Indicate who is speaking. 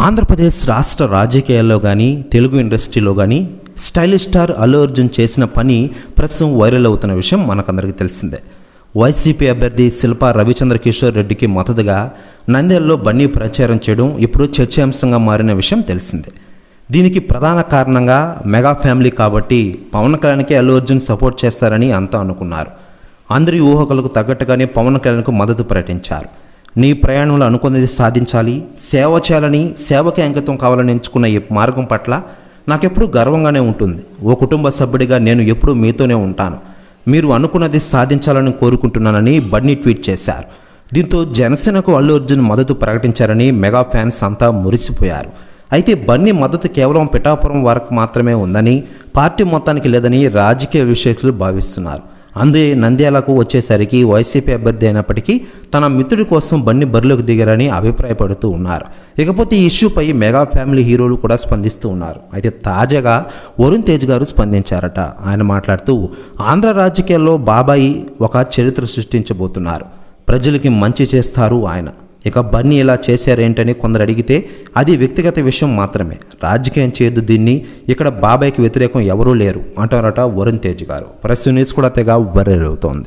Speaker 1: ఆంధ్రప్రదేశ్ రాష్ట్ర రాజకీయాల్లో కానీ తెలుగు ఇండస్ట్రీలో కానీ స్టైలిష్ స్టార్ అల్లు అర్జున్ చేసిన పని ప్రస్తుతం వైరల్ అవుతున్న విషయం మనకందరికీ తెలిసిందే. వైసీపీ అభ్యర్థి శిల్పా రవిచంద్ర కిషోర్ రెడ్డికి మద్దతుగా నంద్యాలలో బన్నీ ప్రచారం చేయడం ఇప్పుడు చర్చాంశంగా మారిన విషయం తెలిసిందే. దీనికి ప్రధాన కారణంగా మెగా ఫ్యామిలీ కాబట్టి పవన్ కళ్యాణ్కి అల్లు అర్జున్ సపోర్ట్ చేస్తారని అంతా అనుకున్నారు. అందరి ఊహకులకు తగ్గట్టుగానే పవన్ కళ్యాణ్కు మద్దతు ప్రకటించారు. నీ ప్రయాణంలో అనుకున్నది సాధించాలి సేవ చేయాలని సేవకి అంకితం కావాలని ఎంచుకున్న ఈ మార్గం పట్ల నాకెప్పుడు గర్వంగానే ఉంటుంది. ఓ కుటుంబ సభ్యుడిగా నేను ఎప్పుడూ మీతోనే ఉంటాను. మీరు అనుకున్నది సాధించాలని కోరుకుంటున్నానని బన్నీ ట్వీట్ చేశారు. దీంతో జనసేనకు అల్లు అర్జున్ మద్దతు ప్రకటించారని మెగా ఫ్యాన్స్ అంతా మురిసిపోయారు. అయితే బన్నీ మద్దతు కేవలం పిఠాపురం వరకు మాత్రమే ఉందని పార్టీ మొత్తానికి లేదని రాజకీయ విశ్లేషకులు భావిస్తున్నారు. అందే నంద్యాలకు వచ్చేసరికి వైసీపీ అభ్యర్థి అయినప్పటికీ తన మిత్రుడి కోసం బండి బరిలోకి దిగారని అభిప్రాయపడుతూ ఉన్నారు. ఇకపోతే ఈ ఇష్యూపై మెగా ఫ్యామిలీ హీరోలు కూడా స్పందిస్తూ ఉన్నారు. అయితే తాజాగా వరుణ్ తేజ్ గారు స్పందించారట. ఆయన మాట్లాడుతూ ఆంధ్ర రాజకీయాల్లో బాబాయి ఒక చరిత్ర సృష్టించబోతున్నారు. ప్రజలకి మంచి చేస్తారు ఆయన. ఇక బన్నీ ఇలా చేశారేంటని కొందరు అడిగితే అది వ్యక్తిగత విషయం మాత్రమే. రాజకీయం చేయొద్దు దీన్ని. ఇక్కడ బాబాయ్కి వ్యతిరేకం ఎవరూ లేరు అంటారట వరుణ్ తేజ్ గారు. ప్రెస్ న్యూస్ కూడా తెగ వైరల్ అవుతోంది.